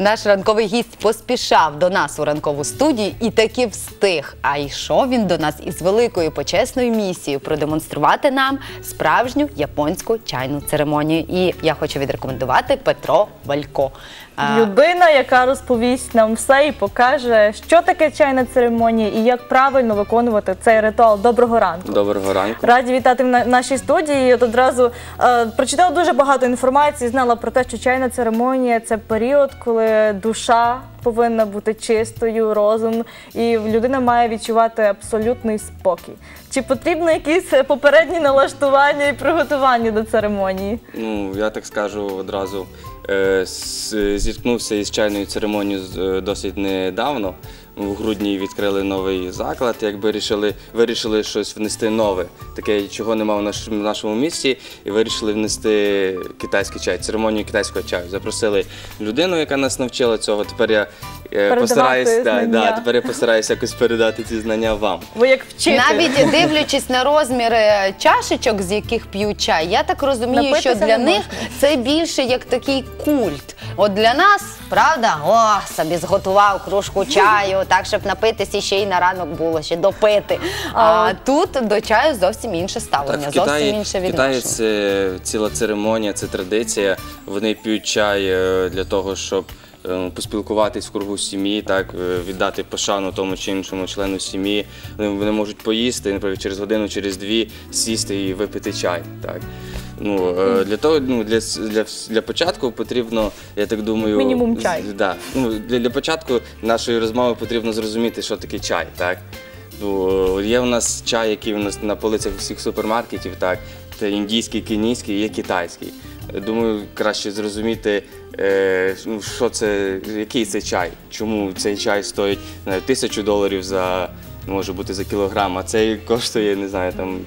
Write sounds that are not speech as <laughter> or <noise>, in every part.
Наш ранковий гість поспішав до нас у ранкову студію і таки встиг. А йшов він до нас із великою почесною місією продемонструвати нам справжню японську чайну церемонію. І я хочу відрекомендувати Петро Валько. Людина, яка розповість нам все і покаже, що таке чайна церемонія і як правильно виконувати цей ритуал. Доброго ранку. Доброго ранку. Раді вітати в нашій студії. От одразу е, прочитала дуже багато інформації, знала про те, що чайна церемонія це період, коли душа повинна бути чистою, розум, і людина має відчувати абсолютний спокій. Чи потрібно якісь е, попередні налаштування і приготування до церемонії? Ну, я так скажу одразу. е, Зіткнувся із чайною церемонією е, досить недавно. У грудні відкрили новий заклад, якби рішили, вирішили щось внести нове, таке, чого немає в наш- нашому місті, і вирішили внести китайський чай, церемонію китайського чаю. Запросили людину, яка нас навчила цього. Тепер я е, постараюсь, да, знання. да, тепер я постараюсь якось передати ці знання вам. Ви як вчитель. Навіть дивлячись на розміри чашечок, з яких п'ють чай, я так розумію, Напитися що для не них це більше як такий культ. От для нас, правда, о, собі зготував кружку чаю, так щоб напитися ще й на ранок було, ще допити. А, тут до чаю зовсім інше ставлення, Так, в зовсім Китаї, інше в Китаї це ціла церемонія, це традиція. Вони п'ють чай е, для того, щоб поспілкуватись в кругу сім'ї, так е, віддати пошану тому чи іншому члену сім'ї. Вони, вони можуть поїсти, наприклад, через годину, через дві сісти і випити чай. Так. Ну, е, для того, ну, для, для, для початку потрібно, я так думаю, Мінімум чай. Да. Ну, для, для початку нашої розмови потрібно зрозуміти, що таке чай. Так? Ну, є у нас чай, який у нас на полицях всіх супермаркетів, так, це індійський, кенійський, є китайський. Думаю, краще зрозуміти, е, ну, що це, який це чай, чому цей чай стоїть не знаю, тисячу доларів за може бути за кілограм, а цей коштує, не знаю, там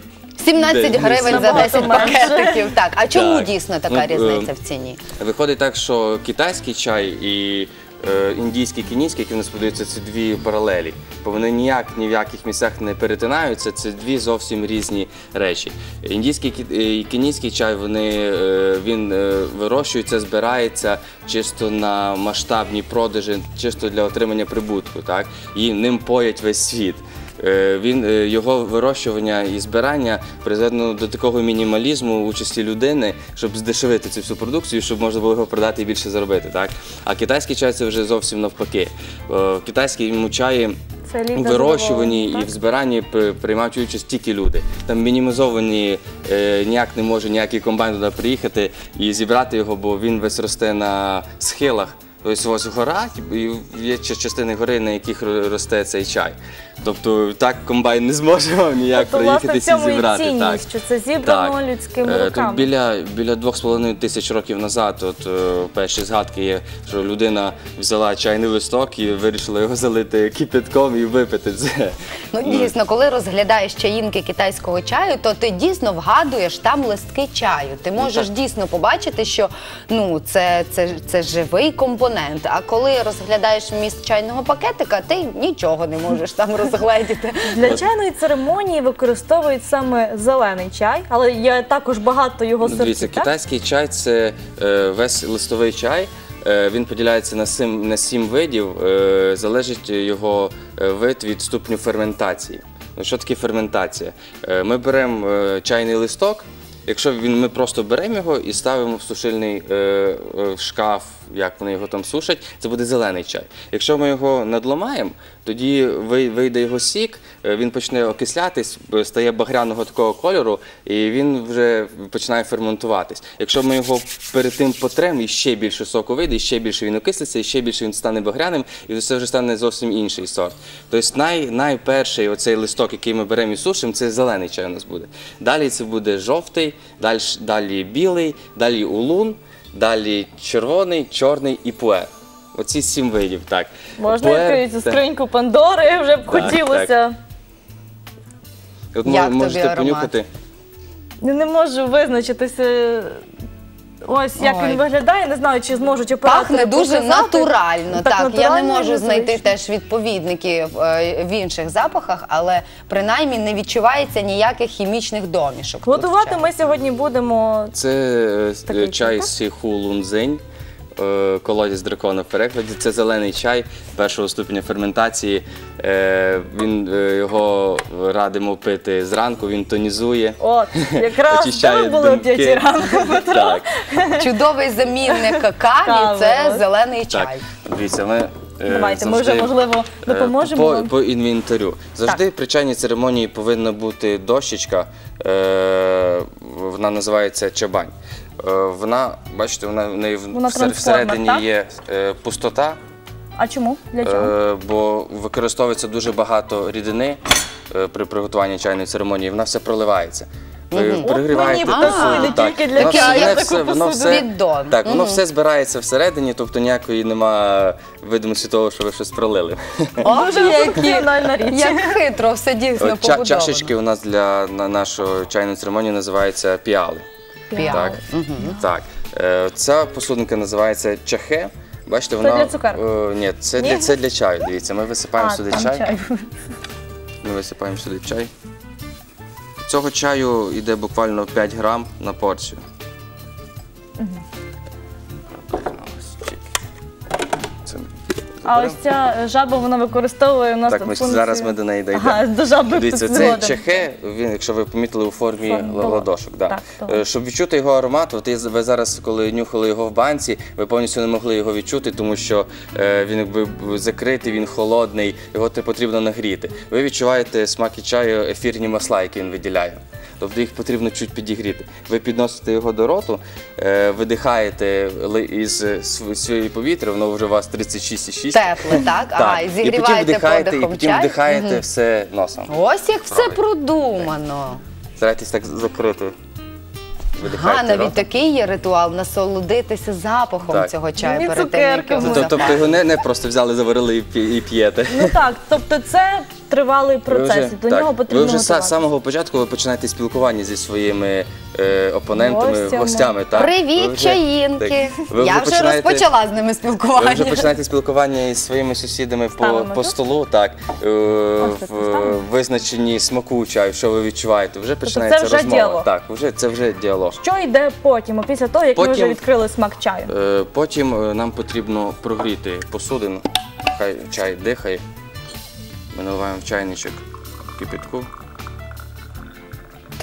17 гривень за 10 менше. пакетиків. Так, а чому Так. дійсно така Ну, різниця е, в ціні? Виходить так, що китайський чай і е, і кенійський, які в нас подаються, це дві паралелі. Бо вони ніяк ні в яких місцях не перетинаються. Це дві зовсім різні речі. Індійський е, і кенійський чай вони, е, він вирощується, збирається чисто на масштабні продажі, чисто для отримання прибутку. Так? І ним поять весь світ. Е, Він е, його вирощування і збирання призведено до такого мінімалізму участі людини, щоб здешевити цю всю продукцію, щоб можна було його продати і більше заробити. Так а китайський чай це вже зовсім навпаки. Е, В китайському чаї у вирощуванні і в збиранні приймають участь тільки люди. Там мінімізовані е, ніяк не може ніякий комбайн туди приїхати і зібрати його, бо він весь росте на схилах. Ось ось гора, і є ча- частини гори, на яких росте цей чай. Тобто так комбайн не зможе вам ніяк Тобто, власне, в проїхатися цьому і зібрати. цінність, так. що це зібрано Так. людськими Е, руками. Тут біля, біля 2,5 тисяч років назад, от е, перші згадки є, що людина взяла чайний листок і вирішила його залити кипятком і випити це. Ну дійсно, коли розглядаєш чаїнки китайського чаю, то ти дійсно вгадуєш там листки чаю. Ти можеш дійсно побачити, що ну це, це, це живий компонент. А коли розглядаєш вміст чайного пакетика, ти нічого не можеш там розгледіти. Для чайної церемонії використовують саме зелений чай, але є також багато його сортів. Дивіться, так? китайський чай це е, весь листовий чай. Е, він поділяється на сім, на сім видів. Е, залежить його вид від ступню ферментації. Що таке ферментація? Е, ми беремо е, чайний листок. Якщо він, ми просто беремо його і ставимо в сушильний е, е, шкаф, як вони його там сушать, це буде зелений чай. Якщо ми його надламаємо, тоді вийде його сік, е, він почне окислятись, стає багряного такого кольору, і він вже починає ферментуватись. Якщо ми його перед тим потремо, і ще більше соку вийде, і ще більше він окислиться, і ще більше він стане багряним, і це вже стане зовсім інший сорт. Тобто най, найперший оцей листок, який ми беремо і сушимо, це зелений чай у нас буде. Далі це буде жовтий, далі, далі білий, далі улун, далі червоний, чорний і пуе. Оці сім видів, так. Можна Пуер відкрити цю скриньку Пандори, вже б Так, хотілося. От Як тобі можете аромат? понюхати. Я не можу визначитися. Ось як Ой. він виглядає, не знаю, чи зможуть оператори Пахне дуже показати. натурально. Так, я не натурально можу знайти теж відповідників е, в інших запахах, але принаймні не відчувається ніяких хімічних домішок. тут в Готувати ми сьогодні будемо. Це е, Такий чай чай, сіху лунзинь. Е, колодязь дракона в перекладі. Це зелений чай першого ступеня ферментації. Е, Він е, його радимо пити зранку, він тонізує. От, якраз <laughs> очищає ви думки. п'ятій ранку. <laughs> Так, Чудовий замінник каві Кави, це зелений так. чай. Дивіться, ми. е, Давайте, ми вже, завжди, можливо, е, допоможемо По, вам. по інвентарю. Завжди при чайній церемонії повинна бути дощечка. Е, вона називається чабань. Е, вона, бачите, вона в неї в- Вона всер- трансформер, всередині так? є е, пустота, А чому? Для чого? е, бо використовується дуже багато рідини е, при приготуванні чайної церемонії. Вона все проливається. Ви От прогріваєте мені посуду, так. тільки для Воно чаю, все- таку воно посуду. все- Піддон. Так, воно все збирається всередині, тобто ніякої нема видимості того, що ви щось пролили. О, Дуже які, річ. як хитро, все дійсно От ча- побудовано. чашечки у нас для на нашої чайної церемонії називаються піали. Піали. Так. так. Е, Ця посудинка називається чахе. Бачите, вона для цукерки? Е, ні, це Ні? для це для чаю. Дивіться, ми висипаємо А, сюди там чай. чай. Ми висипаємо сюди чай. Цього чаю йде буквально 5 грам на порцію. Це А ось ця жаба вона використовує у нас Так, ми функцію- зараз ми до неї дійдемо. Ага, до жаби Дивіться, тут цей згодом. чехе, він, якщо ви помітили, у формі Формі ла- ладошок. Да. Так. Е, Щоб відчути його аромат, от я- ви зараз, коли нюхали його в банці, ви повністю не могли його відчути, тому що е, він якби б- закритий, він холодний, його те потрібно нагріти. Ви відчуваєте смаки чаю, ефірні масла, які він виділяє. Тобто їх потрібно чуть підігріти. Ви підносите його до роту, е, видихаєте із своєї повітря, воно вже у вас 36,6. Тепле, так? Ага, і і потім зігріваєте вдихаєте, і потім вдихаєте все носом. Ось як все Правильно. продумано. Старайтесь так закрити. Ага, Видихайте навіть такий є ритуал насолодитися запахом Так. цього чаю перед тим, як його Тобто, тобто його не, не просто взяли, заварили і, п'є- і п'єте. Ну так, тобто це тривалий процес, і до так, нього потрібно ви вже з готуватися. самого початку ви починаєте спілкування зі своїми е, опонентами, Гостями. гостями. Так? Привіт, Ви вже- чаїнки! так, ви Я вже починаєте- розпочала з ними Ви спілкування. вже починаєте спілкування із своїми сусідами по, Ставимо по тут? столу, так, е, в поставимо? визначенні смаку чаю, що ви відчуваєте. Вже починається Тобто вже розмова. діалог. Так, вже, це вже діалог. Що йде потім, після того, як ми вже відкрили смак чаю? Е, Потім е, нам потрібно прогріти посудину. Хай чай дихає. Ми наливаємо в чайничок кипятку.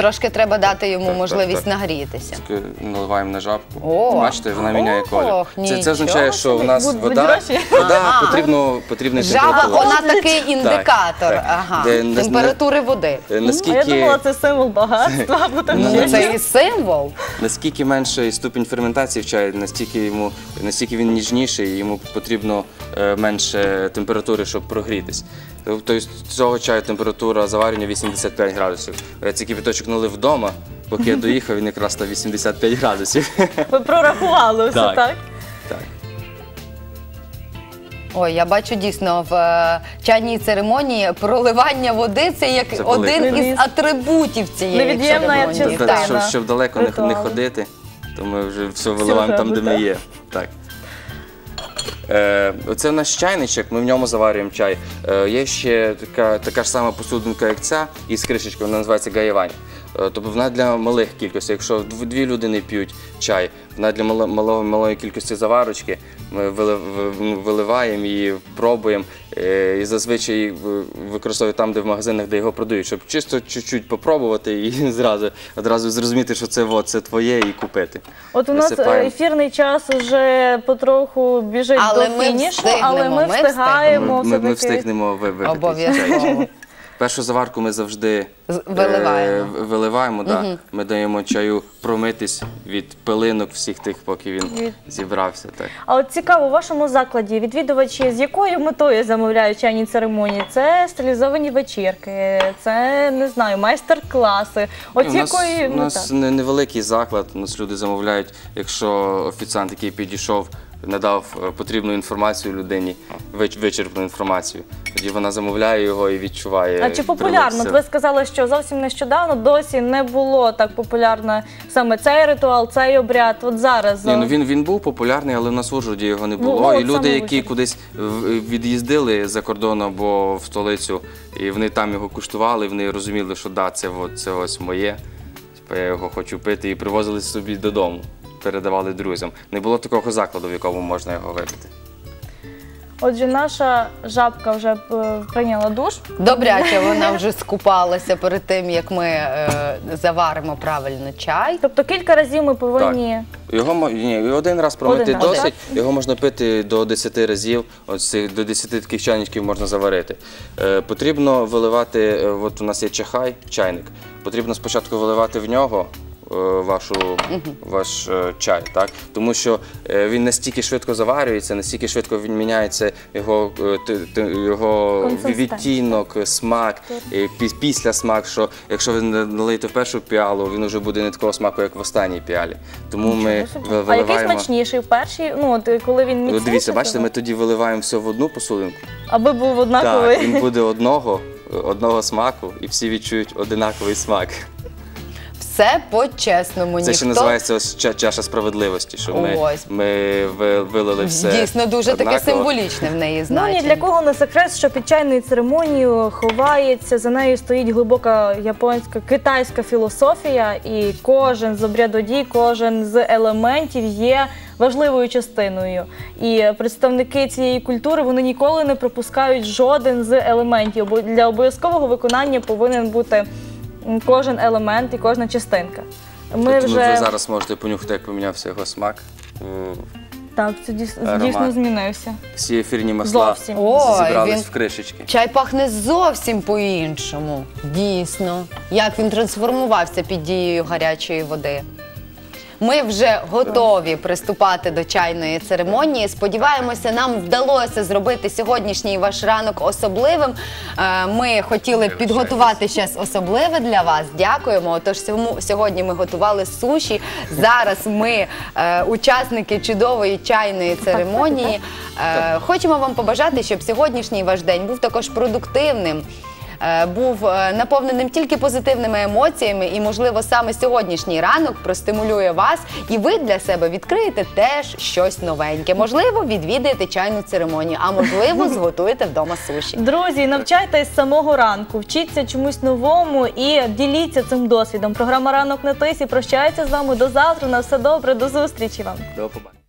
Трошки треба дати йому Так, так, можливість так. нагрітися. Наливаємо на жабку. О! Бачите, вона міняє колір. Ох, Це, це нічого означає, що собі. в нас Будь- будь вода, гроші. вода потрібно, потрібна Жаба, температура. вона такий індикатор так. ага, Де не- температури води. Е, Наскільки, я думала, це символ багатства, <laughs> там Ну, Ну, це і символ. наскільки менший ступінь ферментації в чаї, настільки, йому, настільки він ніжніший, йому потрібно е, менше температури, щоб прогрітись. Тобто з цього чаю температура заварення 85 градусів. Я цей кипяточок налив вдома, поки я доїхав, він якраз став 85 градусів. Ви прорахували все, Так. так? Так. Ой, я бачу дійсно в е, чайній церемонії проливання води це як Це один із атрибутів цієї Невід'ємна церемонії. частина. Так, Так. щоб, щоб далеко не, ходити, то ми вже все виливаємо там, де ми є. Так. Е, в наш чайничок, ми в ньому заварюємо чай. Е, є ще така, така ж сама посудинка, як ця, із кришечкою, вона називається гаєвань. Е, тобто вона для малих кількостей. Якщо дв- дві людини п'ють чай, вона для мало, мало, малої кількості заварочки. Ми вили- виливаємо її, пробуємо і зазвичай використовую там, де в магазинах, де його продають, щоб чисто чуть-чуть попробувати і <laughs> зразу одразу зрозуміти, що це, от, це твоє і купити. От у нас е, Висипаємо. ефірний час вже потроху біжить Але до ми фінішу, встигнемо, але ми ми встигаємо Ми, ми, ми встигнемо вибити випити. Обов'язково. Першу заварку ми завжди виливаємо. е, виливаємо да. Ми даємо чаю промитись від пилинок всіх тих, поки він Від- зібрався. Так. А от цікаво, у вашому закладі відвідувачі з якою метою замовляють чайні церемонії? Це стилізовані вечірки, це не знаю, майстер-класи. От з у нас, якої у нас не- невеликий заклад, у нас люди замовляють, якщо офіціант, який підійшов, надав е, потрібну інформацію людині, вич- вичерпну інформацію. Тоді вона замовляє його і відчуває. А чи популярно? От ви сказали, що зовсім нещодавно досі не було так популярно саме цей ритуал, цей обряд. От зараз Ні, ну він, він був популярний, але в нас в Ужгороді його не було. Ну, і люди, які Ужгороді. кудись від'їздили за кордон або в столицю, і вони там його куштували, вони розуміли, що да, це, це ось моє. Я його хочу пити, і привозили собі додому. Передавали друзям. Не було такого закладу, в якому можна його випити. Отже, наша жабка вже е, прийняла душ. Добряче, вона вже скупалася перед тим, як ми е, заваримо правильно чай. Тобто кілька разів ми повинні. Його мо- ні, і один раз промити Один раз, досить. Його можна пити до 10 разів. Ось цих- до 10 таких чайничків можна заварити. Е, потрібно виливати. е, От у нас є чахай, чайник. Потрібно спочатку виливати в нього. Е, Вашу ваш е, чай, так тому що е, він настільки швидко заварюється, настільки швидко він міняється його е, його Консистенція. відтінок, смак, пі- після смак. Що якщо ви налиєте в першу піалу, він вже буде не такого смаку, як в останній піалі. Тому ми ви- А який виливаємо. смачніший? В першій, ну от коли він Ну, міцніший, дивіться, бачите, ми тоді виливаємо все в одну посудинку. аби був однаковий. Так, він буде одного, одного смаку, і всі відчують одинаковий смак. Все по-чесному. Це ще називається ось ча- чаша справедливості, що ми, Ось. ми ви- вилили все. дійсно дуже таке однаково. символічне в неї Ну значення. ні для кого не секрет, що під чайною церемонією ховається, за нею стоїть глибока японська китайська філософія, і кожен з обряду дій, кожен з елементів є важливою частиною. І представники цієї культури вони ніколи не пропускають жоден з елементів. Бо для обов'язкового виконання повинен бути кожен елемент і кожна частинка. Ми Тобто вже ви зараз можете понюхати, як помінявся його смак. М, так, це дійсно, Аромат. дійсно змінився. Всі ефірні масла Зовсім. Ой, зібрались він- в кришечки. Чай пахне зовсім по-іншому. Дійсно. Як він трансформувався під дією гарячої води. Ми вже готові приступати до чайної церемонії. Сподіваємося, нам вдалося зробити сьогоднішній ваш ранок особливим. Е, Ми хотіли підготувати щось особливе для вас. Дякуємо. Отож, сьому- сьогодні ми готували суші. Зараз ми, е, учасники чудової чайної церемонії, е, хочемо вам побажати, щоб сьогоднішній ваш день був також продуктивним. Е, Був е, наповненим тільки позитивними емоціями, і, можливо, саме сьогоднішній ранок простимулює вас, і ви для себе відкриєте теж щось новеньке. Можливо, відвідаєте чайну церемонію, а можливо, <laughs> зготуєте вдома суші. Друзі, навчайтесь з самого ранку, вчіться чомусь новому і діліться цим досвідом. Програма Ранок на тисі прощається з вами до завтра. На все добре, до зустрічі вам. До побачення.